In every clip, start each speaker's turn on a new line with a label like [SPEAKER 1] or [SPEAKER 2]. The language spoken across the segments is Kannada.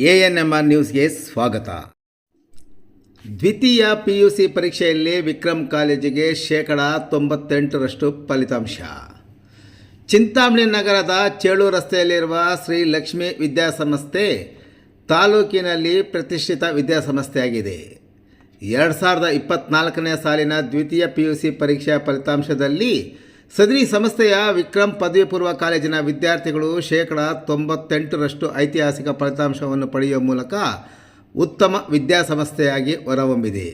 [SPEAKER 1] ಎ ಎನ್ ಎಂ ಆರ್ ನ್ಯೂಸ್ಗೆ ಸ್ವಾಗತ. ದ್ವಿತೀಯ ಪಿ ಯು ಸಿ ಪರೀಕ್ಷೆಯಲ್ಲಿ ವಿಕ್ರಮ್ ಕಾಲೇಜಿಗೆ ಶೇಕಡ ತೊಂಬತ್ತೆಂಟರಷ್ಟು ಫಲಿತಾಂಶ. ಚಿಂತಾಮಣಿ ನಗರದ ಚೇಳು ರಸ್ತೆಯಲ್ಲಿರುವ ಶ್ರೀ ಲಕ್ಷ್ಮೀ ವಿದ್ಯಾಸಂಸ್ಥೆ ತಾಲೂಕಿನಲ್ಲಿ ಪ್ರತಿಷ್ಠಿತ ವಿದ್ಯಾಸಂಸ್ಥೆಯಾಗಿದೆ. ಎರಡು ಸಾವಿರದ ಇಪ್ಪತ್ತ್ನಾಲ್ಕನೇ ಸಾಲಿನ ದ್ವಿತೀಯ ಪಿ ಯು ಸಿ ಪರೀಕ್ಷೆಯ ಫಲಿತಾಂಶದಲ್ಲಿ ಸದರಿ ಸಂಸ್ಥೆಯ ವಿಕ್ರಮ್ ಪದವಿ ಪೂರ್ವ ಕಾಲೇಜಿನ ವಿದ್ಯಾರ್ಥಿಗಳು ಶೇಕಡ ತೊಂಬತ್ತೆಂಟರಷ್ಟು ಐತಿಹಾಸಿಕ ಫಲಿತಾಂಶವನ್ನು ಪಡೆಯುವ ಮೂಲಕ ಉತ್ತಮ ವಿದ್ಯಾಸಂಸ್ಥೆಯಾಗಿ ಹೊರಹೊಮ್ಮಿದೆ.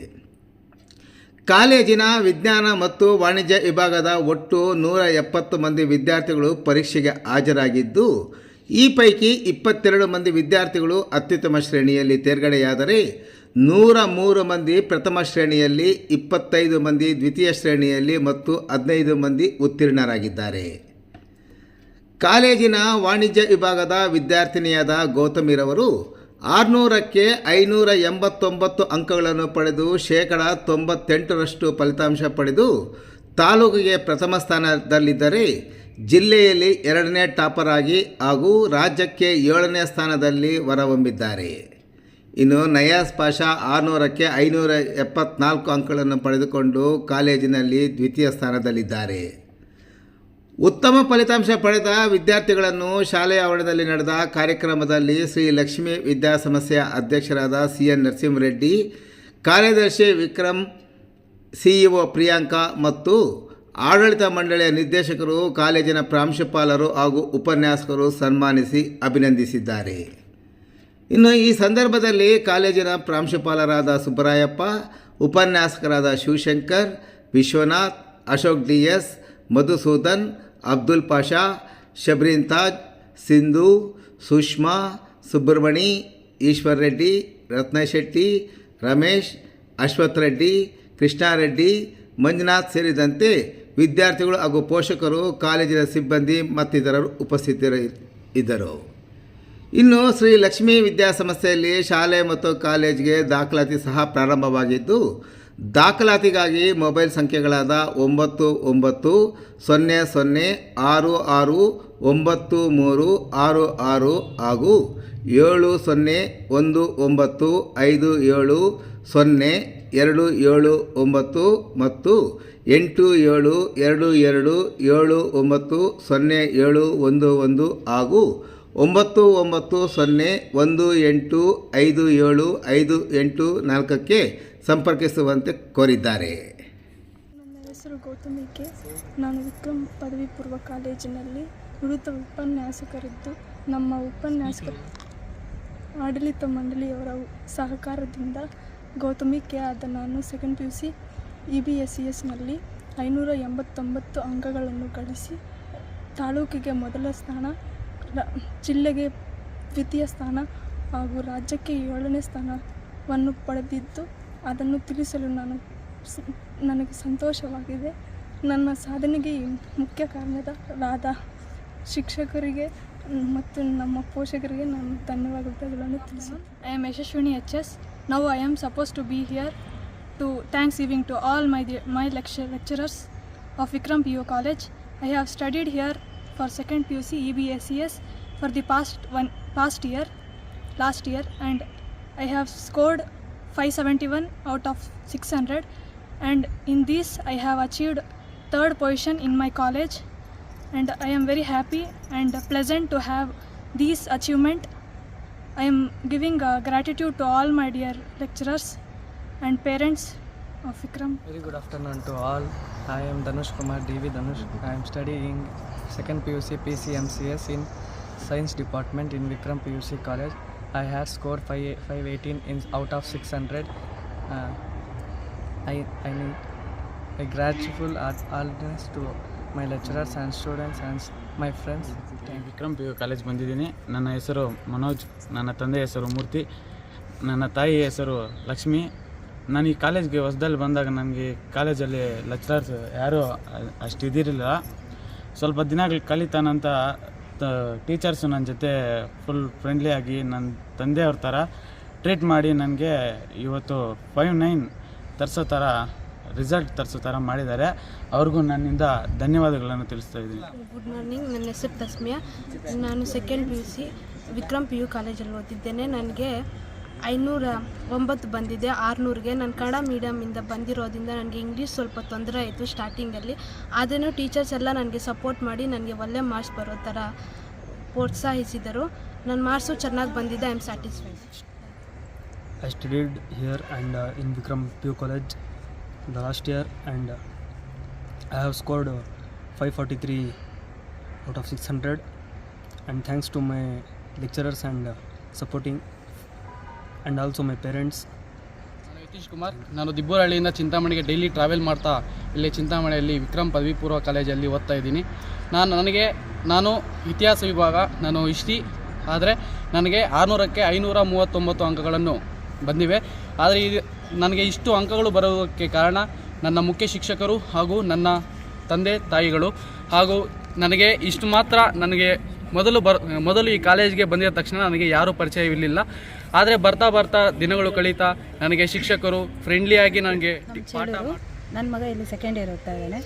[SPEAKER 1] ಕಾಲೇಜಿನ ವಿಜ್ಞಾನ ಮತ್ತು ವಾಣಿಜ್ಯ ವಿಭಾಗದ ಒಟ್ಟು ನೂರ ಎಪ್ಪತ್ತು ಮಂದಿ ವಿದ್ಯಾರ್ಥಿಗಳು ಪರೀಕ್ಷೆಗೆ ಹಾಜರಾಗಿದ್ದು, ಈ ಪೈಕಿ ಇಪ್ಪತ್ತೆರಡು ಮಂದಿ ವಿದ್ಯಾರ್ಥಿಗಳು ಅತ್ಯುತ್ತಮ ಶ್ರೇಣಿಯಲ್ಲಿ ತೇರ್ಗಡೆಯಾದರೆ ನೂರ ಮೂರು ಮಂದಿ ಪ್ರಥಮ ಶ್ರೇಣಿಯಲ್ಲಿ, ಇಪ್ಪತ್ತೈದು ಮಂದಿ ದ್ವಿತೀಯ ಶ್ರೇಣಿಯಲ್ಲಿ ಮತ್ತು ಹದಿನೈದು ಮಂದಿ ಉತ್ತೀರ್ಣರಾಗಿದ್ದಾರೆ. ಕಾಲೇಜಿನ ವಾಣಿಜ್ಯ ವಿಭಾಗದ ವಿದ್ಯಾರ್ಥಿನಿಯಾದ ಗೌತಮಿರವರು ಆರುನೂರಕ್ಕೆ ಐನೂರ ಎಂಬತ್ತೊಂಬತ್ತು ಅಂಕಗಳನ್ನು ಪಡೆದು ಶೇಕಡ ತೊಂಬತ್ತೆಂಟರಷ್ಟು ಫಲಿತಾಂಶ ಪಡೆದು ತಾಲೂಕಿಗೆ ಪ್ರಥಮ ಸ್ಥಾನದಲ್ಲಿದ್ದರೆ ಜಿಲ್ಲೆಯಲ್ಲಿ ಎರಡನೇ ಟಾಪರ್ ಆಗಿ ಹಾಗೂ ರಾಜ್ಯಕ್ಕೆ ಏಳನೇ ಸ್ಥಾನದಲ್ಲಿ ಹೊರಹೊಮ್ಮಿದ್ದಾರೆ. ಇನ್ನು ನಯಾಸ್ ಪಾಷಾ ಆರುನೂರಕ್ಕೆ ಐನೂರ ಎಪ್ಪತ್ನಾಲ್ಕು ಅಂಕಗಳನ್ನು ಪಡೆದುಕೊಂಡು ಕಾಲೇಜಿನಲ್ಲಿ ದ್ವಿತೀಯ ಸ್ಥಾನದಲ್ಲಿದ್ದಾರೆ. ಉತ್ತಮ ಫಲಿತಾಂಶ ಪಡೆದ ವಿದ್ಯಾರ್ಥಿಗಳನ್ನು ಶಾಲೆಯ ಆವರಣದಲ್ಲಿ ನಡೆದ ಕಾರ್ಯಕ್ರಮದಲ್ಲಿ ಶ್ರೀ ಲಕ್ಷ್ಮೀ ವಿದ್ಯಾಸಂಸ್ಥೆಯ ಅಧ್ಯಕ್ಷರಾದ ಸಿ ಎನ್ ನರಸಿಂಹರೆಡ್ಡಿ, ಕಾರ್ಯದರ್ಶಿ ವಿಕ್ರಮ್ ಸಿಇಒ ಪ್ರಿಯಾಂಕಾ ಮತ್ತು ಆಡಳಿತ ಮಂಡಳಿಯ ನಿರ್ದೇಶಕರು, ಕಾಲೇಜಿನ ಪ್ರಾಂಶುಪಾಲರು ಹಾಗೂ ಉಪನ್ಯಾಸಕರು ಸನ್ಮಾನಿಸಿ ಅಭಿನಂದಿಸಿದ್ದಾರೆ. ಇನ್ನು ಈ ಸಂದರ್ಭದಲ್ಲಿ ಕಾಲೇಜಿನ ಪ್ರಾಂಶುಪಾಲರಾದ ಸುಬ್ಬರಾಯಪ್ಪ, ಉಪನ್ಯಾಸಕರಾದ ಶಿವಶಂಕರ್, ವಿಶ್ವನಾಥ್, ಅಶೋಕ್ ಡಿ ಎಸ್ ಮಧುಸೂದನ್, ಅಬ್ದುಲ್ ಪಾಷಾ, ಶಬ್ರೀನ್ ತಾಜ್, ಸಿಂಧು, ಸುಷ್ಮಾ ಸುಬ್ರಮಣಿ ಈಶ್ವರ್ ರೆಡ್ಡಿ, ರತ್ನಶೆಟ್ಟಿ, ರಮೇಶ್, ಅಶ್ವಥ್ ರೆಡ್ಡಿ ಕೃಷ್ಣಾರೆಡ್ಡಿ ಮಂಜುನಾಥ್ ಸೇರಿದಂತೆ ವಿದ್ಯಾರ್ಥಿಗಳು ಹಾಗೂ ಪೋಷಕರು ಕಾಲೇಜಿನ ಸಿಬ್ಬಂದಿ ಮತ್ತಿತರರು ಉಪಸ್ಥಿತರು ಇದ್ದರು ಇನ್ನು ಶ್ರೀ ಲಕ್ಷ್ಮೀ ವಿದ್ಯಾಸಂಸ್ಥೆಯಲ್ಲಿ ಶಾಲೆ ಮತ್ತು ಕಾಲೇಜ್ಗೆ ದಾಖಲಾತಿ ಸಹ ಪ್ರಾರಂಭವಾಗಿದ್ದು, ದಾಖಲಾತಿಗಾಗಿ ಮೊಬೈಲ್ ಸಂಖ್ಯೆಗಳಾದ ಒಂಬತ್ತು ಒಂಬತ್ತು, ಸೊನ್ನೆ ಸೊನ್ನೆ, ಆರು ಆರು, ಒಂಬತ್ತು, ಮೂರು, ಆರು ಆರು ಹಾಗೂ ಏಳು, ಸೊನ್ನೆ, ಒಂದು, ಒಂಬತ್ತು, ಐದು, ಏಳು, ಸೊನ್ನೆ, ಎರಡು, ಏಳು, ಒಂಬತ್ತು ಮತ್ತು ಎಂಟು, ಏಳು, ಎರಡು ಎರಡು, ಏಳು, ಒಂಬತ್ತು, ಸೊನ್ನೆ, ಏಳು, ಒಂದು ಒಂದು ಹಾಗೂ ಒಂಬತ್ತು ಒಂಬತ್ತು ಸೊನ್ನೆ ಒಂದು ಎಂಟು ಐದು ಏಳು ಐದು ಎಂಟು ನಾಲ್ಕಕ್ಕೆ ಸಂಪರ್ಕಿಸುವಂತೆ ಕೋರಿದ್ದಾರೆ.
[SPEAKER 2] ನನ್ನ ಹೆಸರು ಗೌತಮಿಕೆ ನಾನು ವಿಕ್ರಮ್ ಪದವಿ ಪೂರ್ವ ಕಾಲೇಜಿನಲ್ಲಿ ನುರಿತ ಉಪನ್ಯಾಸಕರಿದ್ದು ನಮ್ಮ ಉಪನ್ಯಾಸಕ ಆಡಳಿತ ಮಂಡಳಿಯವರ ಸಹಕಾರದಿಂದ ಗೌತಮಿ ಕೆ ಆದ ನಾನು second P U C E B S C ಎಸ್ನಲ್ಲಿ ಐನೂರ ಎಂಬತ್ತೊಂಬತ್ತು ಅಂಕಗಳನ್ನು ಗಳಿಸಿ ತಾಲೂಕಿಗೆ ಮೊದಲ ಸ್ಥಾನ ರ ಜಿಲ್ಲೆಗೆ ದ್ವಿತೀಯ ಸ್ಥಾನ ಹಾಗೂ ರಾಜ್ಯಕ್ಕೆ ಏಳನೇ ಸ್ಥಾನವನ್ನು ಪಡೆದಿದ್ದು, ಅದನ್ನು ತಿಳಿಸಲು ನಾನು ನನಗೆ ಸಂತೋಷವಾಗಿದೆ. ನನ್ನ ಸಾಧನೆಗೆ ಮುಖ್ಯ ಕಾರಣದ ಆದ ಶಿಕ್ಷಕರಿಗೆ ಮತ್ತು ನಮ್ಮ ಪೋಷಕರಿಗೆ ನಾನು ಧನ್ಯವಾದಗಳನ್ನು ತಿಳಿಸ
[SPEAKER 3] I am Yashaswini H S. Now I am suppose to be here to thanks giving to all my the my lecture lecturers of Vikram P U college I have studied here for second PUC EBSES for the past one past year, last year, and I have scored 571 out of 600. And in this, I have achieved third position in my college, and I am very happy and pleasant to have this achievement I am giving uh, gratitude to all my dear lecturers and parents of Vikram.
[SPEAKER 4] Very good afternoon to all. I am Danush Kumar DV Danush. I am studying second PUC PCMCS in Science Department in Vikram PUC College. I had scored 5, 518 in out of 600. Uh, I I mean, a grateful at allness to students and s- my friends. Thank you.
[SPEAKER 5] Vikram P U college ಬಂದಿದ್ದೀನಿ ನನ್ನ ಹೆಸರು ಮನೋಜ್ ನನ್ನ ತಂದೆ ಹೆಸರು ಮೂರ್ತಿ ನನ್ನ ತಾಯಿ ಹೆಸರು ಲಕ್ಷ್ಮಿ ನಾನು ಈ ಕಾಲೇಜ್ಗೆ ಹೊಸದಲ್ಲಿ ಬಂದಾಗ ನನಗೆ ಕಾಲೇಜಲ್ಲಿ ಲೆಕ್ಚರರ್ಸ್ ಯಾರೂ ಅಷ್ಟು ಇದಿರಲಿಲ್ಲ ಸ್ವಲ್ಪ ದಿನಗಳು ಕಲಿತಾನಂತ ಟೀಚರ್ಸು ನನ್ನ ಜೊತೆ ಫುಲ್ ಫ್ರೆಂಡ್ಲಿಯಾಗಿ ನನ್ನ ತಂದೆಯವ್ರ ಥರ ಟ್ರೀಟ್ ಮಾಡಿ ನನಗೆ ಇವತ್ತು ಫೈವ್ ನೈನ್ ತರಿಸೋ ಥರ ರಿಸಲ್ಟ್ ತರಿಸೋ ಥರ ಮಾಡಿದ್ದಾರೆ. ಅವ್ರಿಗೂ ನನ್ನಿಂದ ಧನ್ಯವಾದಗಳನ್ನು ತಿಳಿಸ್ತಾ ಇದ್ದೀನಿ.
[SPEAKER 6] ಗುಡ್ ಮಾರ್ನಿಂಗ್ ನನ್ನ ಹೆಸರು ತಸ್ಮಿಯಾ. ನಾನು second P U C Vikram P U ಕಾಲೇಜಲ್ಲಿ ಓದಿದ್ದೇನೆ. ನನಗೆ ಐನೂರ ಒಂಬತ್ತು ಬಂದಿದೆ, ಆರುನೂರಿಗೆ. ನಾನು ಕನ್ನಡ ಮೀಡಿಯಮಿಂದ ಬಂದಿರೋದ್ರಿಂದ ನನಗೆ ಇಂಗ್ಲೀಷ್ ಸ್ವಲ್ಪ ತೊಂದರೆ ಆಯಿತು ಸ್ಟಾರ್ಟಿಂಗಲ್ಲಿ ಆದ್ರೂ ಟೀಚರ್ಸ್ ಎಲ್ಲ ನನಗೆ ಸಪೋರ್ಟ್ ಮಾಡಿ ನನಗೆ ಒಳ್ಳೆ ಮಾರ್ಕ್ಸ್ ಬರೋ ಥರ ಪ್ರೋತ್ಸಾಹಿಸಿದರು. ನನ್ನ ಮಾರ್ಕ್ಸು ಚೆನ್ನಾಗಿ ಬಂದಿದೆ I am satisfied
[SPEAKER 7] I studied here and in Vikram P PU College the last year and I I have scored forty 543 out of 600 and thanks to my lecturers and and supporting and also my parents
[SPEAKER 8] ನಾನು ಯತೀಶ್ ಕುಮಾರ್ ನಾನು ದಿಬ್ಬೂರಹಳ್ಳಿಯಿಂದ ಚಿಂತಾಮಣಿಗೆ ಡೈಲಿ ಟ್ರಾವೆಲ್ ಮಾಡ್ತಾ ಇಲ್ಲಿ ಚಿಂತಾಮಣಿಯಲ್ಲಿ ವಿಕ್ರಮ್ ಪದವಿ ಪೂರ್ವ ಕಾಲೇಜಲ್ಲಿ ಓದ್ತಾ ಇದ್ದೀನಿ. ನಾನು ನನಗೆ, ನಾನು ಇತಿಹಾಸ ವಿಭಾಗ, ನಾನು ಇಷ್ಟಿ ಆದರೆ ನನಗೆ ಆರುನೂರಕ್ಕೆ ಐನೂರ ಮೂವತ್ತೊಂಬತ್ತು ಅಂಕಗಳನ್ನು ಬಂದಿವೆ. ಆದರೆ ಇದು, ನನಗೆ ಇಷ್ಟು ಅಂಕಗಳು ಬರೋದಕ್ಕೆ ಕಾರಣ ನನ್ನ ಮುಖ್ಯ ಶಿಕ್ಷಕರು ಹಾಗೂ ನನ್ನ ತಂದೆ, ತಾಯಿಗಳು ಹಾಗೂ ನನಗೆ ಇಷ್ಟು ಮಾತ್ರ ನನಗೆ ಮೊದಲು ಬರ್, ಮೊದಲು ಈ ಕಾಲೇಜ್ಗೆ ಬಂದಿದ ತಕ್ಷಣ ನನಗೆ ಯಾರೂ ಪರಿಚಯವಿರಲಿಲ್ಲ. ಆದರೆ ಬರ್ತಾ ಬರ್ತಾ ದಿನಗಳು ಕಳೀತಾ ನನಗೆ ಶಿಕ್ಷಕರು ಫ್ರೆಂಡ್ಲಿಯಾಗಿ ನನಗೆ ಪಾಠ
[SPEAKER 9] ಚೇಳೂರು ನನ್ನ ಮಗ ಇಲ್ಲಿ ಸೆಕೆಂಡ್ ಇಯರ್ ಓದ್ತಾ ಇದ್ದಾನೆ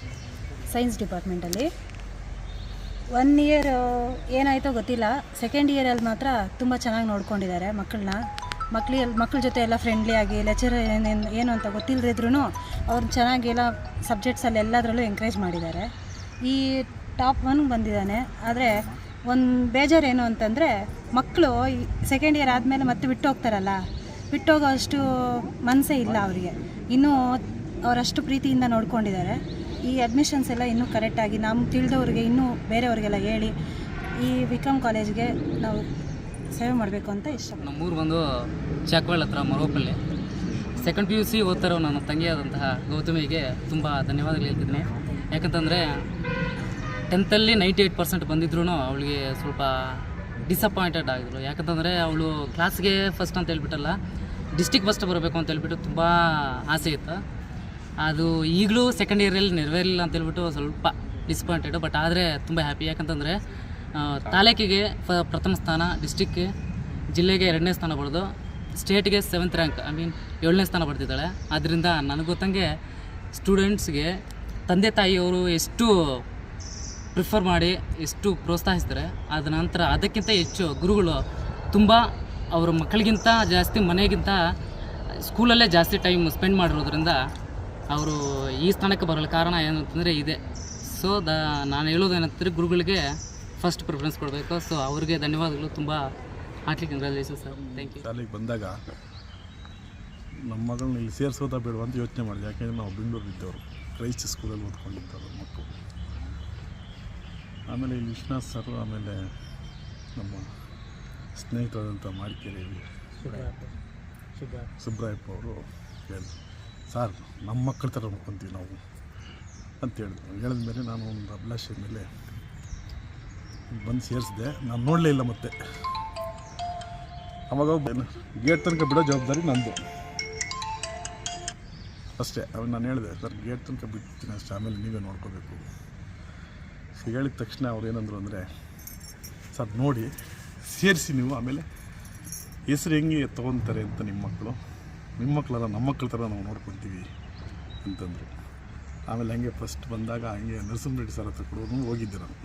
[SPEAKER 9] ಸೈನ್ಸ್ ಡಿಪಾರ್ಟ್ಮೆಂಟಲ್ಲಿ ಒನ್ ಇಯರ್ ಏನಾಯಿತೋ ಗೊತ್ತಿಲ್ಲ. ಸೆಕೆಂಡ್ ಇಯರಲ್ಲಿ ಮಾತ್ರ ತುಂಬ ಚೆನ್ನಾಗಿ ನೋಡ್ಕೊಂಡಿದ್ದಾರೆ ಮಕ್ಕಳನ್ನ ಮಕ್ಳಿಗೆ ಮಕ್ಕಳ ಜೊತೆ ಎಲ್ಲ ಫ್ರೆಂಡ್ಲಿಯಾಗಿ ಲೆಕ್ಚರ್ ಏನೇನು ಏನು ಅಂತ ಗೊತ್ತಿಲ್ಲದಿದ್ರೂ ಅವ್ರು ಚೆನ್ನಾಗಿ ಎಲ್ಲ ಸಬ್ಜೆಕ್ಟ್ಸಲ್ಲಿ ಎಲ್ಲದರಲ್ಲೂ ಎಂಕರೇಜ್ ಮಾಡಿದ್ದಾರೆ. ಈ ಟಾಪ್ ಒನ್ ಬಂದಿದ್ದಾನೆ. ಆದರೆ ಒಂದು ಏನು ಅಂತಂದರೆ ಮಕ್ಕಳು ಸೆಕೆಂಡ್ ಇಯರ್ ಆದಮೇಲೆ ಮತ್ತೆ ಬಿಟ್ಟು ಹೋಗ್ತಾರಲ್ಲ ಬಿಟ್ಟೋಗೋ ಅಷ್ಟು ಮನಸ್ಸೇ ಇಲ್ಲ ಅವರಿಗೆ. ಇನ್ನೂ ಅವರಷ್ಟು ಪ್ರೀತಿಯಿಂದ ನೋಡ್ಕೊಂಡಿದ್ದಾರೆ. ಈ ಅಡ್ಮಿಷನ್ಸ್ ಎಲ್ಲ ಇನ್ನೂ ಕರೆಕ್ಟಾಗಿ ನಮ್ಮ ತಿಳಿದವ್ರಿಗೆ ಇನ್ನೂ ಬೇರೆಯವ್ರಿಗೆಲ್ಲ ಹೇಳಿ, ಈ ವಿಕ್ರಮ್ ಕಾಲೇಜ್ಗೆ ನಾವು ಸೇವೆ ಮಾಡಬೇಕು ಅಂತ ಇಷ್ಟ
[SPEAKER 10] ನಮ್ಮೂರು ಬಂದು ಚಾಕ್ವಾಳ್ ಹತ್ರ Maropalli second P U C ಓದ್ತಾರೋ ನನ್ನ ತಂಗಿಯಾದಂತಹ ಗೌತಮಿಗೆ ತುಂಬ ಧನ್ಯವಾದಗಳು ಹೇಳ್ತಿದ್ದೀನಿ. ಯಾಕಂತಂದರೆ ಟೆಂತಲ್ಲಿ ನೈಂಟಿ ಏಯ್ಟ್ ಪರ್ಸೆಂಟ್ ಬಂದಿದ್ರು ಅವಳಿಗೆ ಸ್ವಲ್ಪ ಡಿಸಪಾಯಿಂಟೆಡ್ ಆಗಿದ್ರು ಯಾಕಂತಂದರೆ ಅವಳು ಕ್ಲಾಸ್ಗೆ ಫಸ್ಟ್ ಅಂತ ಹೇಳ್ಬಿಟ್ಟಲ್ಲ ಡಿಸ್ಟಿಕ್ ಫಸ್ಟ್ ಬರಬೇಕು ಅಂತ ಹೇಳ್ಬಿಟ್ಟು ತುಂಬ ಆಸೆ ಇತ್ತು. ಅದು ಈಗಲೂ ಸೆಕೆಂಡ್ ಇಯರಲ್ಲಿ ನೆರವೇರಿಲ್ಲ ಅಂತ ಹೇಳ್ಬಿಟ್ಟು ಸ್ವಲ್ಪ ಡಿಸಪಾಯಿಂಟೆಡ್ ಬಟ್ ಆದರೆ ತುಂಬ ಹ್ಯಾಪಿ ಯಾಕಂತಂದರೆ ತಾಲೂಕಿಗೆ ಫ ಪ್ರಥಮ ಸ್ಥಾನ ಡಿಸ್ಟಿಕ್ಗೆ ಜಿಲ್ಲೆಗೆ ಎರಡನೇ ಸ್ಥಾನ ಪಡೆದು ಸ್ಟೇಟ್ಗೆ ಸೆವೆಂತ್ ರ್ಯಾಂಕ್ ಐ ಮೀನ್ ಏಳನೇ ಸ್ಥಾನ ಪಡೆದಿದ್ದಾಳೆ ಆದ್ದರಿಂದ ನನಗೆ ಗೊತ್ತಂಗೆ ಸ್ಟೂಡೆಂಟ್ಸ್ಗೆ ತಂದೆ ತಾಯಿಯವರು ಎಷ್ಟು ಪ್ರಿಫರ್ ಮಾಡಿ ಎಷ್ಟು ಪ್ರೋತ್ಸಾಹಿಸ್ತಾರೆ ಅದ ನಂತರ ಅದಕ್ಕಿಂತ ಹೆಚ್ಚು ಗುರುಗಳು ತುಂಬ ಅವರ ಮಕ್ಕಳಿಗಿಂತ ಜಾಸ್ತಿ ಮನೆಗಿಂತ ಸ್ಕೂಲಲ್ಲೇ ಜಾಸ್ತಿ ಟೈಮ್ ಸ್ಪೆಂಡ್ ಮಾಡಿರೋದ್ರಿಂದ ಅವರು ಈ ಸ್ಥಾನಕ್ಕೆ ಬರಲು ಕಾರಣ ಏನಂತಂದರೆ ಇದೆ. ಸೊ ದ, ನಾನು ಹೇಳೋದೇನಂತಂದರೆ ಗುರುಗಳಿಗೆ ಫಸ್ಟ್ ಪ್ರಿಫರೆನ್ಸ್ ಕೊಡಬೇಕು. ಸೊ ಅವ್ರಿಗೆ ಧನ್ಯವಾದಗಳು ತುಂಬ heartly congratulation sir thank you
[SPEAKER 11] ಶಾಲೆಗೆ ಬಂದಾಗ ನಮ್ಮ ಮಗಳನ್ನ ಇಲ್ಲಿ ಸೇರಿಸೋದಾ ಬೇಡವಾ ಯೋಚನೆ ಮಾಡಿದೆ. ಯಾಕೆಂದರೆ ನಾವು ಬೆಂಗಳೂರು ಇದ್ದವರು ಕ್ರೈಸ್ಟ್ ಸ್ಕೂಲಲ್ಲಿ ಓದ್ಕೊಂಡಿದ್ದವರು, ಮಕ್ಕಳು. ಆಮೇಲೆ ಇಲ್ಲಿ ವಿಶ್ವನಾಥ್ ಸರ್ ಆಮೇಲೆ ನಮ್ಮ ಸ್ನೇಹಿತರಾದಂಥ ಮಾರಿಕೆರೆ ಸುಬ್ರಾಯಪ್ಪ ಅವರು ಹೇಳಿದ್ರು ಸರ್ ನಮ್ಮ ಮಕ್ಕಳ ಥರ ನೋಡ್ಕೊತೀವಿ ನಾವು ಅಂತ ಹೇಳಿದ್ರು. ಹೇಳಿದ ಮೇಲೆ ನಾನು ಒಂದು ಅಭಿಲಾಷೆ ಮೇಲೆ ಬಂದು ಸೇರಿಸಿದೆ. ನಾನು ನೋಡಲೇ ಇಲ್ಲ ಮತ್ತೆ. ಅವಾಗ ಗೇಟ್ ತನಕ ಬಿಡೋ ಜವಾಬ್ದಾರಿ ನಂದು. ಅಷ್ಟೇ ಅವಾಗ ನಾನು ಹೇಳಿದೆ ಸರ್ ಗೇಟ್ ತನಕ ಬಿಡ್ತೀನಿ ಅಷ್ಟೇ ಆಮೇಲೆ ನೀವೇ ನೋಡ್ಕೋಬೇಕು. ಹೇಳಿದ ತಕ್ಷಣ ಅವ್ರು ಏನಂದ್ರು ಅಂದರೆ, ಸರ್, ನೋಡಿ, ಸೇರಿಸಿ ನೀವು, ಆಮೇಲೆ ಹೆಸ್ರು ಹೆಂಗೆ ತೊಗೊತಾರೆ ಅಂತ ನಿಮ್ಮ ಮಕ್ಕಳು, ನಿಮ್ಮ ಮಕ್ಕಳಲ್ಲ, ನಮ್ಮ ಮಕ್ಕಳ ಥರ ನಾವು ನೋಡ್ಕೊತೀವಿ ಅಂತಂದರು. ಆಮೇಲೆ ಹಂಗೆ ಫಸ್ಟ್ ಬಂದಾಗ ಹಂಗೆ ನರಸಿಂಹರೆಡ್ಡಿ ಸರ್ ಹತ್ರ ಕೂಡ ಹೋಗಿದ್ದೆ ನಾನು.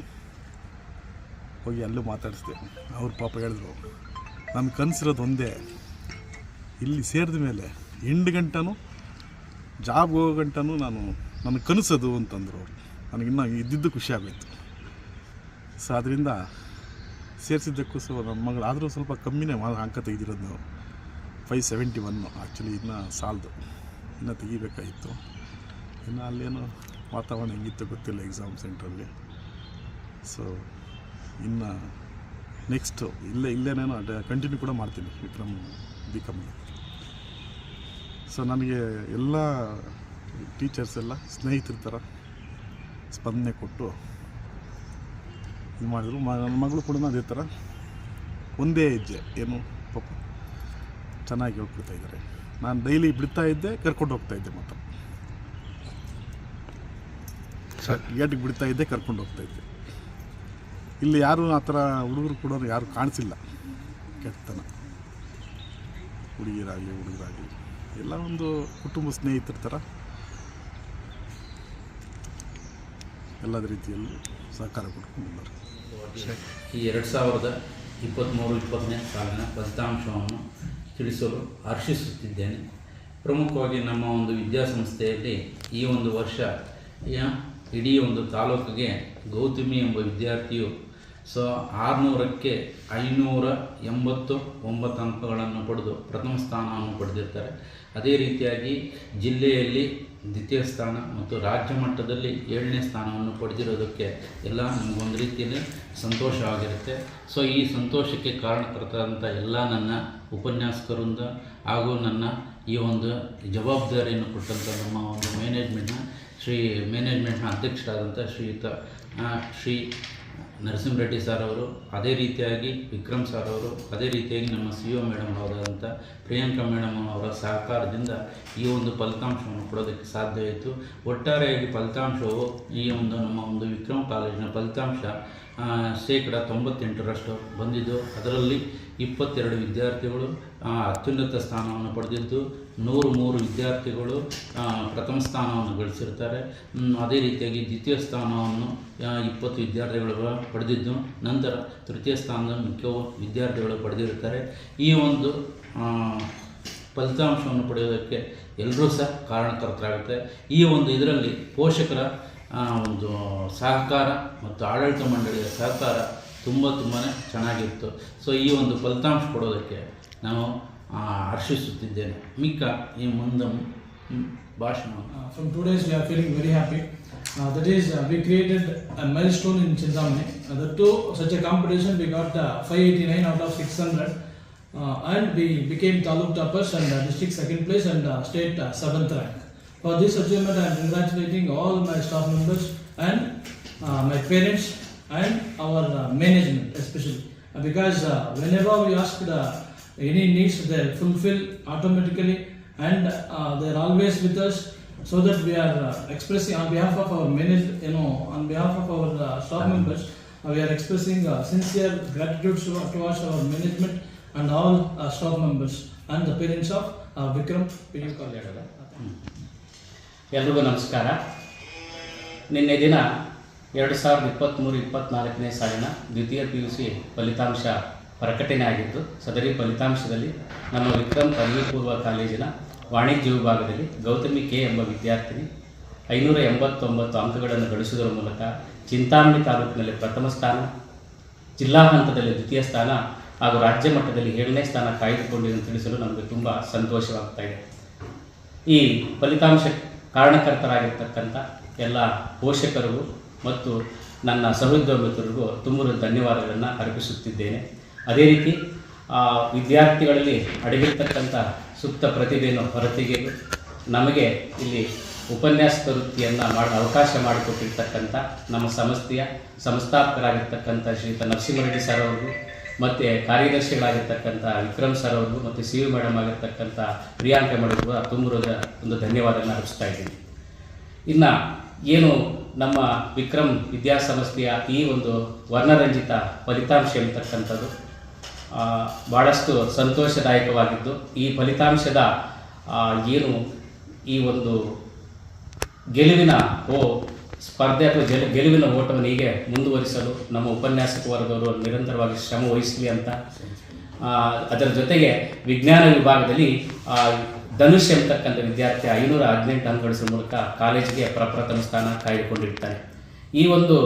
[SPEAKER 11] ಹೋಗಿ ಅಲ್ಲೂ ಮಾತಾಡಿಸ್ದೆ. ಅವ್ರ ಪಾಪ ಹೇಳಿದ್ರು, ನನ್ನ ಕನಸಿರೋದು ಒಂದೇ, ಇಲ್ಲಿ ಸೇರಿದ ಮೇಲೆ ಎಂಟು ಗಂಟನೂ ಜಾಬ್ ಹೋಗೋ ಗಂಟನೂ ನಾನು, ನನ್ನ ಕನಸದು ಅಂತಂದರು ಅವರು. ನನಗಿನ್ನ ಇದ್ದಿದ್ದು ಖುಷಿ ಆಗೋಯ್ತು. ಸೊ ಅದರಿಂದ ಸೇರಿಸಿದ್ದಕ್ಕೂ ಸೊ ನಮ್ಮ ಮಗಳು ಆದರೂ ಸ್ವಲ್ಪ ಕಮ್ಮಿನೇ ಮಾ ಅಂಕ ತೆಗೆದಿರೋದು ನಾವು. ಫೈವ್ ಸೆವೆಂಟಿ ಒನ್ನು ಆ್ಯಕ್ಚುಲಿ ಇನ್ನು ಸಾಲದು. ಇನ್ನು ತೆಗಿಬೇಕಾಗಿತ್ತು. ಇನ್ನು ಅಲ್ಲೇನೋ ವಾತಾವರಣ ಹೆಂಗಿತ್ತು ಗೊತ್ತಿಲ್ಲ ಎಕ್ಸಾಮ್ ಸೆಂಟ್ರಲ್ಲಿ ಸೊ ಇನ್ನು ನೆಕ್ಸ್ಟು ಇಲ್ಲೇ ಇಲ್ಲೇನೇನೋ ಕಂಟಿನ್ಯೂ ಕೂಡ ಮಾಡ್ತೀನಿ ವಿಕ್ರಮ್ ಬಿ ಕಮ್ಗೆ ಸೊ ನನಗೆ ಎಲ್ಲ ಟೀಚರ್ಸ್ ಎಲ್ಲ ಸ್ನೇಹಿತರ ಥರ ಸ್ಪಂದನೆ ಕೊಟ್ಟು ಇದು ಮಾಡಿದ್ರು. ಮ ನನ್ನ ಮಗಳು ಕೂಡ ಅದೇ ಥರ. ಒಂದೇ ಹೆಜ್ಜೆ. ಏನು ಪಾಪ ಚೆನ್ನಾಗಿ ಹೇಳ್ಕೊಡ್ತಾ ಇದ್ದಾರೆ. ನಾನು ಡೈಲಿ ಬಿಡ್ತಾ ಇದ್ದೆ ಕರ್ಕೊಂಡು ಹೋಗ್ತಾ ಇದ್ದೆ ಮಾತ್ರ. ಗೇಟಿಗೆ ಬಿಡ್ತಾ ಇದ್ದೆ ಕರ್ಕೊಂಡು ಹೋಗ್ತಾ ಇದ್ದೆ. ಇಲ್ಲಿ ಯಾರು ಆ ಥರ ಹುಡುಗರು ಕೂಡ ಯಾರು ಕಾಣಿಸಿಲ್ಲ. ಕೆಟ್ಟತನ. ಹುಡುಗಿರಾಗಲಿ ಹುಡುಗರಾಗಲಿ. ಎಲ್ಲ ಒಂದು ಕುಟುಂಬ ಸ್ನೇಹಿತರ ಥರ ಎಲ್ಲದ ರೀತಿಯಲ್ಲಿ ಸಹಕಾರ ಕೊಟ್ಕೊಂಡಿದ್ದಾರೆ
[SPEAKER 12] ಈ ಎರಡು ಸಾವಿರದ ಇಪ್ಪತ್ತ್ಮೂರು ಇಪ್ಪತ್ತನೇ ಸಾಲಿನ ಫಲಿತಾಂಶವನ್ನು ತಿಳಿಸಲು ಹರ್ಷಿಸುತ್ತಿದ್ದೇನೆ. ಪ್ರಮುಖವಾಗಿ ನಮ್ಮ ಒಂದು ವಿದ್ಯಾಸಂಸ್ಥೆಯಲ್ಲಿ ಈ ಒಂದು ವರ್ಷ ಇಡೀ ಒಂದು ತಾಲೂಕಿಗೆ ಗೌತಮಿ ಎಂಬ ವಿದ್ಯಾರ್ಥಿಯು ಸೊ ಆರುನೂರಕ್ಕೆ ಐನೂರ ಎಂಬತ್ತು ಒಂಬತ್ತು ಅಂಕಗಳನ್ನು ಪಡೆದು ಪ್ರಥಮ ಸ್ಥಾನವನ್ನು ಪಡೆದಿರ್ತಾರೆ. ಅದೇ ರೀತಿಯಾಗಿ ಜಿಲ್ಲೆಯಲ್ಲಿ ದ್ವಿತೀಯ ಸ್ಥಾನ ಮತ್ತು ರಾಜ್ಯ ಮಟ್ಟದಲ್ಲಿ ಏಳನೇ ಸ್ಥಾನವನ್ನು ಪಡೆದಿರೋದಕ್ಕೆ ಎಲ್ಲ ನಮಗೊಂದು ರೀತಿಯಲ್ಲಿ ಸಂತೋಷವಾಗಿರುತ್ತೆ ಸೊ ಈ ಸಂತೋಷಕ್ಕೆ ಕಾರಣಕರ್ತಾದಂಥ ಎಲ್ಲ ನನ್ನ ಉಪನ್ಯಾಸಕರಿಂದ ಹಾಗೂ ನನ್ನ ಈ ಒಂದು ಜವಾಬ್ದಾರಿಯನ್ನು ಕೊಟ್ಟಂಥ ನಮ್ಮ ಒಂದು ಮ್ಯಾನೇಜ್ಮೆಂಟ್ನ ಶ್ರೀ ಮ್ಯಾನೇಜ್ಮೆಂಟ್ನ ಅಧ್ಯಕ್ಷರಾದಂಥ ಶ್ರೀಯುತ ಶ್ರೀ ನರಸಿಂಹರೆಡ್ಡಿ ಸರ್ ಅವರು, ಅದೇ ರೀತಿಯಾಗಿ ವಿಕ್ರಮ್ ಸರ್ ಅವರು, ಅದೇ ರೀತಿಯಾಗಿ ನಮ್ಮ ಸಿ ಒ ಮೇಡಮ್ ಅವರಾದಂಥ ಪ್ರಿಯಾಂಕಾ ಮೇಡಮ್ ಅವರ ಸಹಕಾರದಿಂದ ಈ ಒಂದು ಫಲಿತಾಂಶವನ್ನು ಕೊಡೋದಕ್ಕೆ ಸಾಧ್ಯವಾಯಿತು ಒಟ್ಟಾರೆಯಾಗಿ ಫಲಿತಾಂಶವು ಈ ಒಂದು ನಮ್ಮ ಒಂದು ವಿಕ್ರಮ್ ಕಾಲೇಜಿನ ಫಲಿತಾಂಶ ಶೇಕಡ ತೊಂಬತ್ತೆಂಟರಷ್ಟು ಬಂದಿದ್ದು. ಅದರಲ್ಲಿ ಇಪ್ಪತ್ತೆರಡು ವಿದ್ಯಾರ್ಥಿಗಳು ಅತ್ಯುನ್ನತ ಸ್ಥಾನವನ್ನು ಪಡೆದಿದ್ದು. ನೂರು ಮೂರು ವಿದ್ಯಾರ್ಥಿಗಳು ಪ್ರಥಮ ಸ್ಥಾನವನ್ನು ಗಳಿಸಿರ್ತಾರೆ. ಅದೇ ರೀತಿಯಾಗಿ ದ್ವಿತೀಯ ಸ್ಥಾನವನ್ನು ಇಪ್ಪತ್ತು ವಿದ್ಯಾರ್ಥಿಗಳು ಪಡೆದಿದ್ದು ನಂತರ ತೃತೀಯ ಸ್ಥಾನದ ಮುಖ್ಯ ವಿದ್ಯಾರ್ಥಿಗಳು ಪಡೆದಿರುತ್ತಾರೆ. ಈ ಒಂದು ಫಲಿತಾಂಶವನ್ನು ಪಡೆಯೋದಕ್ಕೆ ಎಲ್ಲರೂ ಸಹ ಕಾರಣಕರ್ತರಾಗುತ್ತೆ ಈ ಒಂದು ಇದರಲ್ಲಿ ಪೋಷಕರ ಒಂದು ಸಹಕಾರ ಮತ್ತು ಆಡಳಿತ ಮಂಡಳಿಯ ಸಹಕಾರ ತುಂಬ ತುಂಬಾ ಚೆನ್ನಾಗಿತ್ತು. ಸೊ ಈ ಒಂದು ಫಲಿತಾಂಶ ಕೊಡೋದಕ್ಕೆ ಆ, ಹರ್ಷಿಸುತ್ತಿದ್ದೇನೆ ಮಿಕ್ಕ ಈ ಮುಂದೆ ಮ್, ಭಾಷಣವನ್ನು
[SPEAKER 13] Uh, from two days, we are feeling very happy. Uh, that is, uh, we created a milestone in Chintamani. Uh, the two such a competition, we got uh, 589 out of 600, uh, and we became taluk toppers and uh, district second place and uh, state uh, seventh rank. For this achievement, I am congratulating all my staff members and uh, my parents and our uh, management especially Uh, because uh, whenever we ask the any needs, they fulfill automatically and uh, they are always with us so that we are uh, expressing on behalf of our manage, you know, on behalf of our uh, staff members, uh, we are expressing uh, sincere gratitude to, towards our management and all uh, staff members and the parents of uh, Vikram PU College.
[SPEAKER 14] ಎಲ್ರಿಗೂ ನಮಸ್ಕಾರ ನಿನ್ನೆ ದಿನ ಎರಡು ಸಾವಿರದ ಇಪ್ಪತ್ತ್ಮೂರು ಇಪ್ಪತ್ತ್ನಾಲ್ಕನೇ ಸಾಲಿನ ದ್ವಿತೀಯ ಪಿ ಯು ಸಿ ಫಲಿತಾಂಶ ಪ್ರಕಟಣೆ ಆಗಿದ್ದು ಸದರಿ ಫಲಿತಾಂಶದಲ್ಲಿ ನಮ್ಮ ವಿಕ್ರಮ್ ಪದವಿ ಪೂರ್ವ ಕಾಲೇಜಿನ ವಾಣಿಜ್ಯ ವಿಭಾಗದಲ್ಲಿ ಗೌತಮಿ ಕೆ ಎಂಬ ವಿದ್ಯಾರ್ಥಿನಿ ಐನೂರ ಎಂಬತ್ತೊಂಬತ್ತು ಅಂಕಗಳನ್ನು ಗಳಿಸುವುದರ ಮೂಲಕ ಚಿಂತಾಮಣಿ ತಾಲೂಕಿನಲ್ಲಿ ಪ್ರಥಮ ಸ್ಥಾನ, ಜಿಲ್ಲಾ ಹಂತದಲ್ಲಿ ದ್ವಿತೀಯ ಸ್ಥಾನ ಹಾಗೂ ರಾಜ್ಯ ಮಟ್ಟದಲ್ಲಿ ಏಳನೇ ಸ್ಥಾನ ಕಾಯ್ದುಕೊಂಡಿದೆ ಅಂತ ತಿಳಿಸಲು ನಮಗೆ ತುಂಬ ಸಂತೋಷವಾಗ್ತಾ ಇದೆ. ಈ ಫಲಿತಾಂಶ ಕಾರಣಕರ್ತರಾಗಿರ್ತಕ್ಕಂಥ ಎಲ್ಲ ಪೋಷಕರಿಗೂ ಮತ್ತು ನನ್ನ ಸಹೋದ್ಯೋಗಿಗೂ ತುಂಬ ಧನ್ಯವಾದಗಳನ್ನು ಅರ್ಪಿಸುತ್ತಿದ್ದೇನೆ. ಅದೇ ರೀತಿ ಆ ವಿದ್ಯಾರ್ಥಿಗಳಲ್ಲಿ ಅಡಗಿರ್ತಕ್ಕಂಥ ಸೂಕ್ತ ಪ್ರತಿಭೆಯನ್ನು ಹೊರತೆಗೆಯಲು ನಮಗೆ ಇಲ್ಲಿ ಉಪನ್ಯಾಸ ವೃತ್ತಿಯನ್ನು ಮಾಡ ಅವಕಾಶ ಮಾಡಿಕೊಟ್ಟಿರ್ತಕ್ಕಂಥ ನಮ್ಮ ಸಂಸ್ಥೆಯ ಸಂಸ್ಥಾಪಕರಾಗಿರ್ತಕ್ಕಂಥ ಶ್ರೀಯುತ ನರಸಿಂಹರೆಡ್ಡಿ ಸರ್ ಅವ್ರಿಗೂ ಮತ್ತು ಕಾರ್ಯದರ್ಶಿಗಳಾಗಿರ್ತಕ್ಕಂಥ ವಿಕ್ರಮ್ ಸರ್ ಅವ್ರಿಗೂ ಮತ್ತು ಸಿ ವಿ ಮೇಡಮ್ ಆಗಿರ್ತಕ್ಕಂಥ ಪ್ರಿಯಾಂಕ ಮೇಡಮ್ ಕೂಡ ತುಂಬ ಒಂದು ಧನ್ಯವಾದವನ್ನು ಅರ್ಪಿಸ್ತಾ ಇದ್ದೀನಿ. ಇನ್ನು ಏನು ನಮ್ಮ ವಿಕ್ರಮ್ ವಿದ್ಯಾಸಂಸ್ಥೆಯ ಈ ಒಂದು ವರ್ಣರಂಜಿತ ಫಲಿತಾಂಶ ಎಂಬತಕ್ಕಂಥದ್ದು ಆ, ಭಾಳಷ್ಟು ಸಂತೋಷದಾಯಕವಾಗಿದ್ದು ಈ ಫಲಿತಾಂಶದ ಏನು ಈ ಒಂದು ಗೆಲುವಿನ ಓ, ಸ್ಪರ್ಧೆ ಅಥವಾ ಗೆಲು, ಗೆಲುವಿನ ಓಟವನ್ನು ಹೀಗೆ ಮುಂದುವರಿಸಲು ನಮ್ಮ ಉಪನ್ಯಾಸಕ ವರ್ಗದವರು ನಿರಂತರವಾಗಿ ಶ್ರಮ ವಹಿಸಲಿ ಅಂತ. ಅದರ ಜೊತೆಗೆ ವಿಜ್ಞಾನ ವಿಭಾಗದಲ್ಲಿ ಧನುಷ್ ಎಂಬತಕ್ಕಂಥ ವಿದ್ಯಾರ್ಥಿ ಐನೂರ ಹದಿನೆಂಟು ಅಂಕ ಗಳಿಸುವ ಮೂಲಕ ಕಾಲೇಜಿಗೆ ಪ್ರಪ್ರಥಮ ಸ್ಥಾನ ಕಾಯ್ದುಕೊಂಡಿರ್ತಾನೆ. ಈ ಒಂದು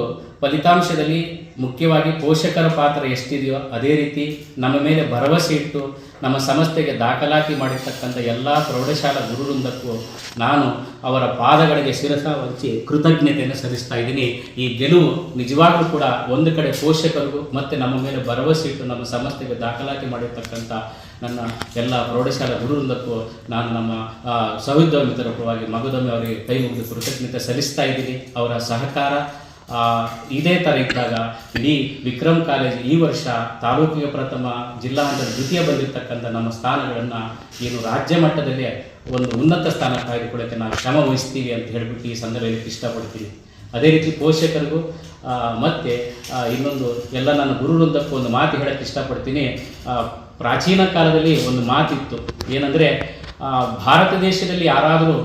[SPEAKER 14] ಫಲಿತಾಂಶದಲ್ಲಿ ಮುಖ್ಯವಾಗಿ ಪೋಷಕರ ಪಾತ್ರ ಎಷ್ಟಿದೆಯೋ ಅದೇ ರೀತಿ ನಮ್ಮ ಮೇಲೆ ಭರವಸೆ ಇಟ್ಟು ನಮ್ಮ ಸಂಸ್ಥೆಗೆ ದಾಖಲಾತಿ ಮಾಡಿರ್ತಕ್ಕಂಥ ಎಲ್ಲ ಪ್ರೌಢಶಾಲಾ ಗುರುವೃಂದಕ್ಕೂ ನಾನು ಅವರ ಪಾದಗಳಿಗೆ ಶಿರಸ ವಹಿಸಿ ಕೃತಜ್ಞತೆಯನ್ನು ಸಲ್ಲಿಸ್ತಾ ಇದ್ದೀನಿ. ಈ ಗೆಲುವು ನಿಜವಾಗ್ಲೂ ಕೂಡ ಒಂದು ಕಡೆ ಪೋಷಕರಿಗೂ ಮತ್ತು ನಮ್ಮ ಮೇಲೆ ಭರವಸೆ ಇಟ್ಟು ನಮ್ಮ ಸಂಸ್ಥೆಗೆ ದಾಖಲಾತಿ ಮಾಡಿರ್ತಕ್ಕಂಥ ನನ್ನ ಎಲ್ಲ ಪ್ರೌಢಶಾಲಾ ಗುರುವೃಂದಕ್ಕೂ ನಾನು ನಮ್ಮ ಆ, ಸಹೋದ್ಯೋಗಿತರ ಪರವಾಗಿ ಮಗದೊಮ್ಮೆ ಅವರಿಗೆ ಕೈ ಮುಗಿದು ಕೃತಜ್ಞತೆ ಸಲ್ಲಿಸ್ತಾ ಇದ್ದೀನಿ. ಅವರ ಸಹಕಾರ ಇದೇ ಇದ್ದಾಗ ಇಡೀ ವಿಕ್ರಮ್ ಕಾಲೇಜ್ ಈ ವರ್ಷ ತಾಲೂಕಿಗೆ ಪ್ರಥಮ ಜಿಲ್ಲಾ ಹಂತದ ದ್ವಿತೀಯ ಬಂದಿರತಕ್ಕಂಥ ನಮ್ಮ ಸ್ಥಾನಗಳನ್ನು ಏನು ರಾಜ್ಯ ಮಟ್ಟದಲ್ಲಿ ಒಂದು ಉನ್ನತ ಸ್ಥಾನ ಕಾಯ್ದುಕೊಳ್ಳೋಕ್ಕೆ ನಾವು ಶ್ರಮ ವಹಿಸ್ತೀವಿ ಅಂತ ಹೇಳ್ಬಿಟ್ಟು ಈ ಸಂದರ್ಭದಲ್ಲಿ ಇಷ್ಟಪಡ್ತೀನಿ. ಅದೇ ರೀತಿ ಪೋಷಕರಿಗೂ ಮತ್ತು ಇನ್ನೊಂದು ಎಲ್ಲ ನನ್ನ ಗುರುವೃಂದಕ್ಕೂ ಒಂದು ಮಾತು ಹೇಳಕ್ಕೆ ಇಷ್ಟಪಡ್ತೀನಿ. ಪ್ರಾಚೀನ ಕಾಲದಲ್ಲಿ ಒಂದು ಮಾತಿತ್ತು. ಏನಂದರೆ ಭಾರತ ದೇಶದಲ್ಲಿ ಯಾರಾದರೂ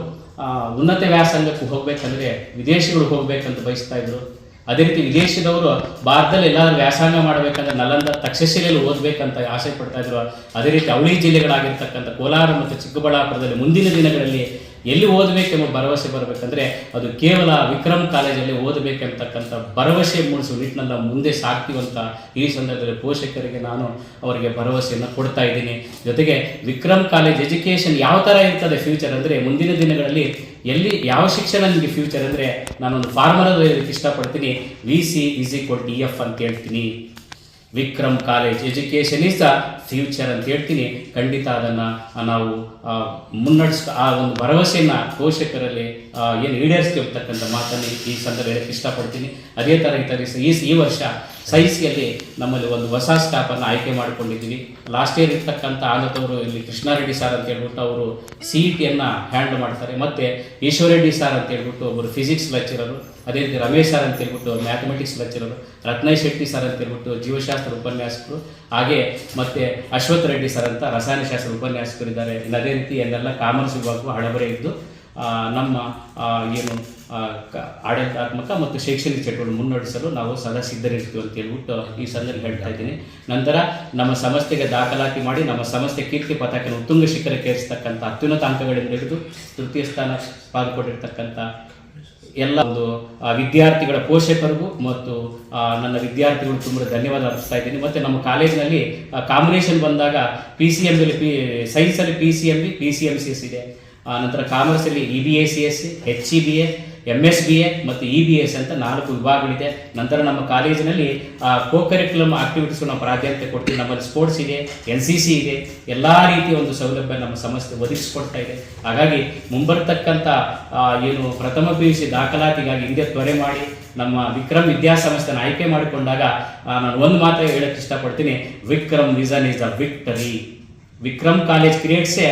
[SPEAKER 14] ಉನ್ನತ ವ್ಯಾಸಂಗಕ್ಕೆ ಹೋಗ್ಬೇಕಂದ್ರೆ ವಿದೇಶಿಗಳು ಹೋಗ್ಬೇಕಂತ ಬಯಸ್ತಾ ಇದ್ರು. ಅದೇ ರೀತಿ ವಿದೇಶದವರು ಭಾರತದಲ್ಲಿ ಎಲ್ಲಾದ್ರೂ ವ್ಯಾಸಂಗ ಮಾಡಬೇಕಂದ್ರೆ ನಲಂದ ತಕ್ಷಶಿಲೆಯಲ್ಲಿ ಓದಬೇಕಂತ ಆಸೆ ಪಡ್ತಾ ಇದ್ರು. ಅದೇ ರೀತಿ ಅವಳಿ ಜಿಲ್ಲೆಗಳಾಗಿರ್ತಕ್ಕಂಥ ಕೋಲಾರ ಮತ್ತು ಚಿಕ್ಕಬಳ್ಳಾಪುರದಲ್ಲಿ ಮುಂದಿನ ದಿನಗಳಲ್ಲಿ ಎಲ್ಲಿ ಓದಬೇಕೆಂಬ ಭರವಸೆ ಬರಬೇಕಂದ್ರೆ ಅದು ಕೇವಲ ವಿಕ್ರಮ್ ಕಾಲೇಜಲ್ಲಿ ಓದಬೇಕೆಂಬತಕ್ಕಂಥ ಭರವಸೆ ಮೂಡಿಸುವ ನಿಟ್ಟಿನಲ್ಲಿ ಮುಂದೆ ಸಾಕ್ತೀವಂತ ಈ ಸಂದರ್ಭದಲ್ಲಿ ಪೋಷಕರಿಗೆ ನಾನು ಅವರಿಗೆ ಭರವಸೆಯನ್ನು ಕೊಡ್ತಾ ಇದ್ದೀನಿ. ಜೊತೆಗೆ ವಿಕ್ರಮ್ ಕಾಲೇಜ್ ಎಜುಕೇಷನ್ ಯಾವ ಥರ ಇರ್ತದೆ ಫ್ಯೂಚರ್ ಅಂದರೆ ಮುಂದಿನ ದಿನಗಳಲ್ಲಿ ಎಲ್ಲಿ ಯಾವ ಶಿಕ್ಷಣ ನಿಮಗೆ ಫ್ಯೂಚರ್ ಅಂದರೆ ನಾನೊಂದು ಹೇಳಲಿಕ್ಕೆ ಇಷ್ಟಪಡ್ತೀನಿ. V C is equal D F ಅಂತ ಹೇಳ್ತೀನಿ. Vikram college education is the future ಅಂತ ಹೇಳ್ತೀನಿ. ಖಂಡಿತ ಅದನ್ನು ನಾವು ಮುನ್ನಡೆಸ್ ಆ ಒಂದು ಭರವಸೆಯನ್ನು ಪೋಷಕರಲ್ಲಿ ಏನು ಈಡೇರಿಸ್ತೀವಿ ಅಂತಕ್ಕಂಥ ಮಾತನ್ನು ಈ ಸಂದರ್ಭ ಹೇಳಕ್ಕೆ ಇಷ್ಟಪಡ್ತೀನಿ. ಅದೇ ಥರ ಈ ಈ ವರ್ಷ ಸೈಸಿಯಲ್ಲಿ ನಮ್ಮಲ್ಲಿ ಒಂದು ಹೊಸ ಸ್ಟಾಫನ್ನು ಆಯ್ಕೆ ಮಾಡಿಕೊಂಡಿದ್ದೀವಿ. ಲಾಸ್ಟ್ ಇಯರ್ ಇರ್ತಕ್ಕಂಥ ಆನಂದವರು, ಇಲ್ಲಿ ಕೃಷ್ಣಾರೆಡ್ಡಿ ಸರ್ ಅಂತ ಹೇಳ್ಬಿಟ್ಟು ಅವರು ಸಿ ಇ ಟಿಯನ್ನು ಹ್ಯಾಂಡಲ್ ಮಾಡ್ತಾರೆ. ಮತ್ತು ಈಶ್ವರೆಡ್ಡಿ ಸರ್ ಅಂತ ಹೇಳ್ಬಿಟ್ಟು ಒಬ್ಬರು ಫಿಸಿಕ್ಸ್ ಲೆಕ್ಚರರು ಅದೇ ರೀತಿ ರಮೇಶ್ ಸರ್ ಅಂತ ಹೇಳ್ಬಿಟ್ಟು mathematics lecturer Ratna Shetty sir ಅಂತ ಹೇಳ್ಬಿಟ್ಟು ಜೀವಶಾಸ್ತ್ರ ಉಪನ್ಯಾಸಕರು, ಹಾಗೆ ಮತ್ತೆ ಅಶ್ವಥ್ ರೆಡ್ಡಿ ಸರ್ ಅಂತ ರಸಾಯನಶಾಸ್ತ್ರ ಉಪನ್ಯಾಸಕರಿದ್ದಾರೆ ಇದ್ದಾರೆ. ಅದೇ ರೀತಿ ಎಲ್ಲೆಲ್ಲ ಕಾಮರ್ಸ್ ವಿಭಾಗವು ಹಳಬರೆ ಇದ್ದು ನಮ್ಮ ಏನು ಆಡಳಿತಾತ್ಮಕ ಮತ್ತು ಶೈಕ್ಷಣಿಕ ಚಟುವಟಿಕೆ ಮುನ್ನಡೆಸಲು ನಾವು ಸದಾ ಸಿದ್ಧರಿರ್ತೀವಿ ಅಂತ ಹೇಳ್ಬಿಟ್ಟು ಈ ಸಂದರ್ಭ ಹೇಳ್ತಾ ಇದ್ದೀನಿ. ನಂತರ ನಮ್ಮ ಸಂಸ್ಥೆಗೆ ದಾಖಲಾತಿ ಮಾಡಿ, ನಮ್ಮ ಸಂಸ್ಥೆ ಕೀರ್ತಿ ಪತಾಕೆಯನ್ನು ಉತ್ತುಂಗ ಶಿಖರಕ್ಕೆ ಏರಿಸ್ತಕ್ಕಂಥ ಅತ್ಯುನ್ನತ ಅಂಕಗಳಿಂದ ಹಿಡಿದು ತೃತೀಯ ಸ್ಥಾನ ಪಾಲ್ಗೊಂಡಿರ್ತಕ್ಕಂಥ ಎಲ್ಲ ಒಂದು ವಿದ್ಯಾರ್ಥಿಗಳ ಪೋಷಕರಿಗೂ ಮತ್ತು ನನ್ನ ವಿದ್ಯಾರ್ಥಿಗಳು ತುಂಬ ಧನ್ಯವಾದ ಅರ್ಪಿಸ್ತಾ ಇದ್ದೀನಿ. ಮತ್ತು ನಮ್ಮ ಕಾಲೇಜಿನಲ್ಲಿ ಕಾಂಬಿನೇಷನ್ ಬಂದಾಗ P C M P ಸೈನ್ಸಲ್ಲಿ P C M B P C M C S ಇದೆ. ನಂತರ ಕಾಮರ್ಸಲ್ಲಿ E B A C S H E B A M S B A ಮತ್ತು ಇ ಬಿ ಎಸ್ ಅಂತ ನಾಲ್ಕು ವಿಭಾಗಗಳಿದೆ. ನಂತರ ನಮ್ಮ ಕಾಲೇಜಿನಲ್ಲಿ ಕೋ ಕರಿಕ್ಯುಲಮ್ ಆಕ್ಟಿವಿಟೀಸ್ ನಾವು ಪ್ರಾಧಾನ್ಯತೆ ಕೊಡ್ತೀವಿ. ನಮ್ಮಲ್ಲಿ ಸ್ಪೋರ್ಟ್ಸ್ ಇದೆ ಎನ್ ಸಿ ಸಿ ಇದೆ. ಎಲ್ಲ ರೀತಿಯ ಒಂದು ಸೌಲಭ್ಯ ನಮ್ಮ ಸಂಸ್ಥೆ ಒದಗಿಸಿಕೊಡ್ತಾ ಇದೆ. ಹಾಗಾಗಿ ಮುಂಬರ್ತಕ್ಕಂಥ ಏನು ಪ್ರಥಮ ಪಿ ಯು ಸಿ ದಾಖಲಾತಿಗಾಗಿ ಹಿಂದೆ ತ್ವರೆ ಮಾಡಿ ನಮ್ಮ ವಿಕ್ರಮ್ ವಿದ್ಯಾಸಂಸ್ಥೆನ ಆಯ್ಕೆ ಮಾಡಿಕೊಂಡಾಗ ನಾನು ಒಂದು ಮಾತ್ರ ಹೇಳಕ್ಕೆ ಇಷ್ಟಪಡ್ತೀನಿ. Vikram vision is the victory Vikram college creates a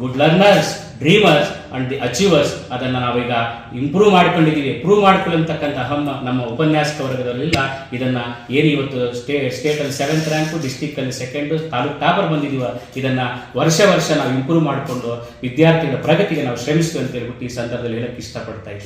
[SPEAKER 14] good learners dreamers and the achievers ಅದನ್ನು ನಾವೀಗ ಇಂಪ್ರೂವ್ ಮಾಡ್ಕೊಂಡಿದ್ದೀವಿ. ಪ್ರೂವ್ ಮಾಡ್ಕೊಳ್ಳತಕ್ಕಂಥ ಹಮ್ಮ ನಮ್ಮ ಉಪನ್ಯಾಸಕ ವರ್ಗದಲ್ಲಿಲ್ಲ ಇದನ್ನು ಏನು ಇವತ್ತು ಸ್ಟೇ ಸ್ಟೇಟಲ್ಲಿ ಸೆವೆಂತ್ ರ್ಯಾಂಕು ಡಿಸ್ಟಿಕ್ಕಲ್ಲಿ ಸೆಕೆಂಡು ತಾಲೂಕು ಟಾಪರ್ ಬಂದಿದ್ದೀವ ಇದನ್ನು ವರ್ಷ ವರ್ಷ ನಾವು ಇಂಪ್ರೂವ್ ಮಾಡಿಕೊಂಡು ವಿದ್ಯಾರ್ಥಿಗಳ ಪ್ರಗತಿಗೆ ನಾವು ಶ್ರಮಿಸ್ತೀವಿ ಅಂತ ಹೇಳ್ಬಿಟ್ಟು ಈ ಸಂದರ್ಭದಲ್ಲಿ ಹೇಳಕ್ಕೆ ಇಷ್ಟಪಡ್ತಾ ಇದ್ದೀನಿ.